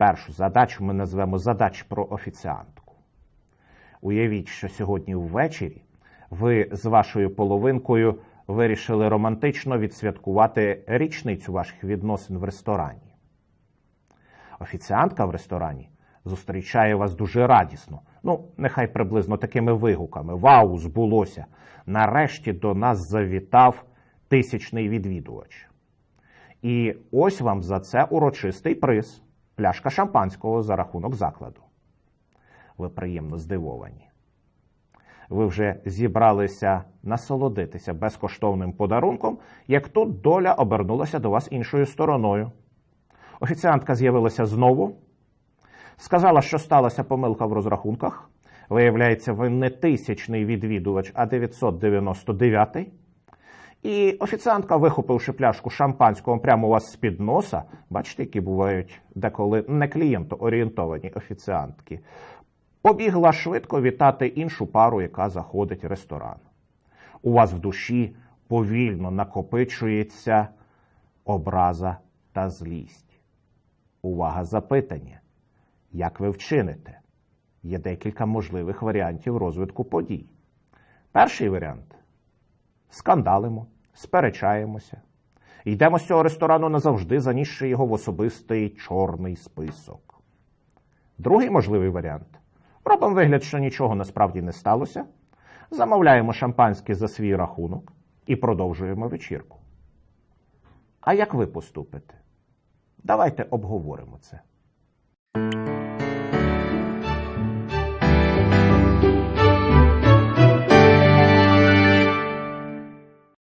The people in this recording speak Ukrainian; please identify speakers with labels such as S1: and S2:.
S1: Першу задачу ми назвемо задач про офіціантку. Уявіть, що сьогодні ввечері ви з вашою половинкою вирішили романтично відсвяткувати річницю ваших відносин в ресторані. Офіціантка в ресторані зустрічає вас дуже радісно. Ну, нехай приблизно такими вигуками. Вау, збулося! Нарешті до нас завітав тисячний відвідувач. І ось вам за це урочистий приз пляшка шампанського за рахунок закладу. Ви приємно здивовані. Ви вже зібралися насолодитися безкоштовним подарунком, як тут доля обернулася до вас іншою стороною. Офіціантка з'явилася знову, сказала, що сталася помилка в розрахунках. Виявляється, ви не тисячний відвідувач, а 999. І офіціантка, вихопивши пляшку шампанського прямо у вас з-під носа, бачите, які бувають деколи не клієнтоорієнтовані офіціантки, побігла швидко вітати іншу пару, яка заходить в ресторан. У вас в душі повільно накопичується образа та злість. Увага запитання. Як ви вчините? Є декілька можливих варіантів розвитку подій. Перший варіант скандалимо, сперечаємося. Йдемо з цього ресторану назавжди, занісши його в особистий чорний список. Другий можливий варіант робимо вигляд, що нічого насправді не сталося, замовляємо шампанське за свій рахунок і продовжуємо вечірку. А як ви поступите? Давайте обговоримо це.